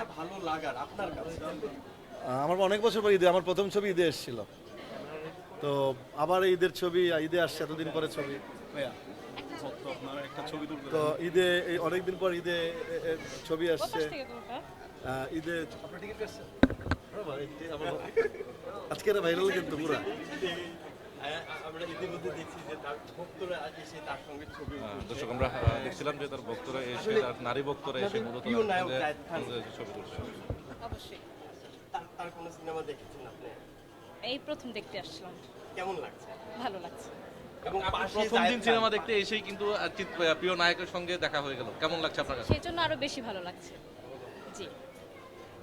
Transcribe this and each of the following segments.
এতটা ভালো লাগার আপনার কাছে? আমার অনেক বছর পর ঈদে আমার প্রথম ছবি ঈদে এসেছিল। তো আবার ঈদের ছবি ঈদে আসছে এতদিন পরে ছবি। তো ঈদে অনেকদিন পর ঈদে ছবি আসছে। ঈদে আজকে এটা ভাইরাল কিন্তু পুরা। আমরা ইতিমধ্যে দেখছি যে তার ভক্তরা এসে তার সঙ্গে ছবি আহ, দর্শক আমরা দেখছিলাম যে তার ভক্তরা এসে তার নারী ভক্তরা এসে মূলত প্রিয় নায়ক তাদের জায়েদ খান। সঙ্গে ছবি তুলছে। অবশ্যই। তার তার কোনো সিনেমা দেখেছেন আপনি? এই প্রথম দেখতে আসছিলাম। কেমন লাগছে? ভালো লাগছে। এবং প্রথম দিন সিনেমা দেখতে এসেই কিন্তু প্রিয় নায়কের সঙ্গে দেখা হয়ে গেল। কেমন লাগছে আপনার কাছে? সেই জন্য আরও বেশি ভালো লাগছে। জি।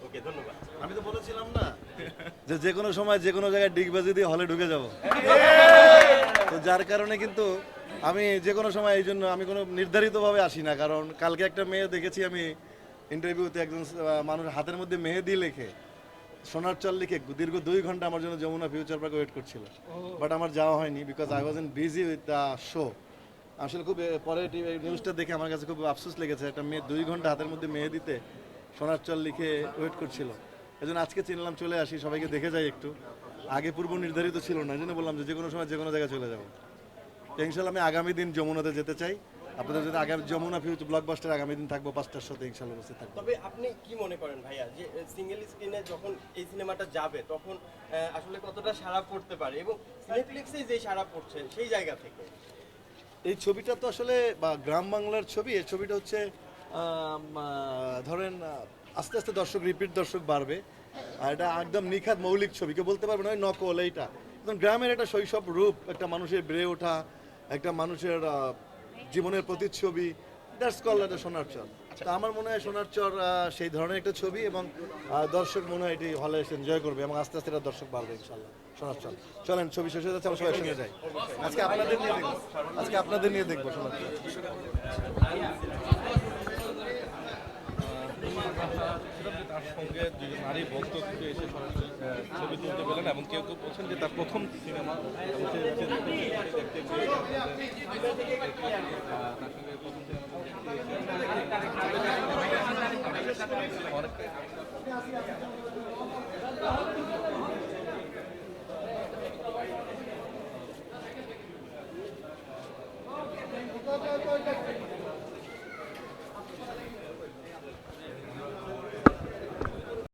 ওকে ধন্যবাদ। আমি তো বলেছিলাম না যে যে কোনো সময় যে কোনো জায়গায় ডিগবাজি দিয়ে হলে ঢুকে যাব। তো যার কারণে কিন্তু আমি যে কোনো সময় এই জন্য আমি কোনো নির্ধারিতভাবে আসি না কারণ কালকে একটা মেয়ে দেখেছি আমি ইন্টারভিউতে একজন মানুষ হাতের মধ্যে মেহেদি লেখে সোনার চল লিখে দীর্ঘ দুই ঘণ্টা আমার জন্য যমুনা ফিউচার পার্কে ওয়েট করছিল। বাট আমার যাওয়া হয়নি because I was in busy with the show আসলে খুব পরে নিউজটা দেখে আমার কাছে খুব আফসোস লেগেছে। একটা মেয়ে দুই ঘণ্টা হাতের মধ্যে মেহেদিতে সোনার চল লিখে ওয়েট করছিল। এই জন্য আজকে চিনলাম চলে আসি সবাইকে দেখে যাই একটু। আগে পূর্ব নির্ধারিত ছিল না এই জন্য বললাম যে যে কোনো সময় যে কোনো জায়গায় চলে যাব। তো ইনশাল্লাহ আমি আগামী দিন যমুনাতে যেতে চাই। আপনাদের যদি আগামী যমুনা ফিউচার ব্লকবাস্টার আগামী দিন থাকব পাঁচটার সাথে ইনশাল্লাহ উপস্থিত থাকব। তবে আপনি কি মনে করেন ভাইয়া যে সিঙ্গেল স্ক্রিনে যখন এই সিনেমাটা যাবে তখন আসলে কতটা সাড়া পড়তে পারে? এবং নেটফ্লিক্সে যে সাড়া পড়ছে সেই জায়গা থেকে? এই ছবিটা তো আসলে বা গ্রাম বাংলার ছবি এই ছবিটা হচ্ছে ধরেন আস্তে আস্তে দর্শক রিপিট দর্শক বাড়বে। আর এটা একদম নিখাত মৌলিক ছবি। কেউ বলতে পারবে না নকল এইটা। একদম গ্রামের একটা শৈশব রূপ, একটা মানুষের বেড়ে ওঠা, একটা মানুষের জীবনের প্রতিচ্ছবি। দ্যাটস কল একটা সোনার চর। তা আমার মনে হয় সোনার চর সেই ধরনের একটা ছবি এবং দর্শক মনে হয় এটি হলে এসে এনজয় করবে এবং আস্তে আস্তে এটা দর্শক বাড়বে, ইনশাল্লাহ। সোনার চর। চলেন, ছবি শেষ হয়ে যাচ্ছে, আমরা সবাই একসঙ্গে যাই। আজকে আপনাদের নিয়ে দেখব। আজকে আপনাদের নিয়ে দেখব সোনার চর। তার সঙ্গে দুজন নারী ভক্ত কিন্তু এসে সরাসরি ছবি তুলতে পেলেন এবং কেউ কেউ বলছেন যে তার প্রথম সিনেমা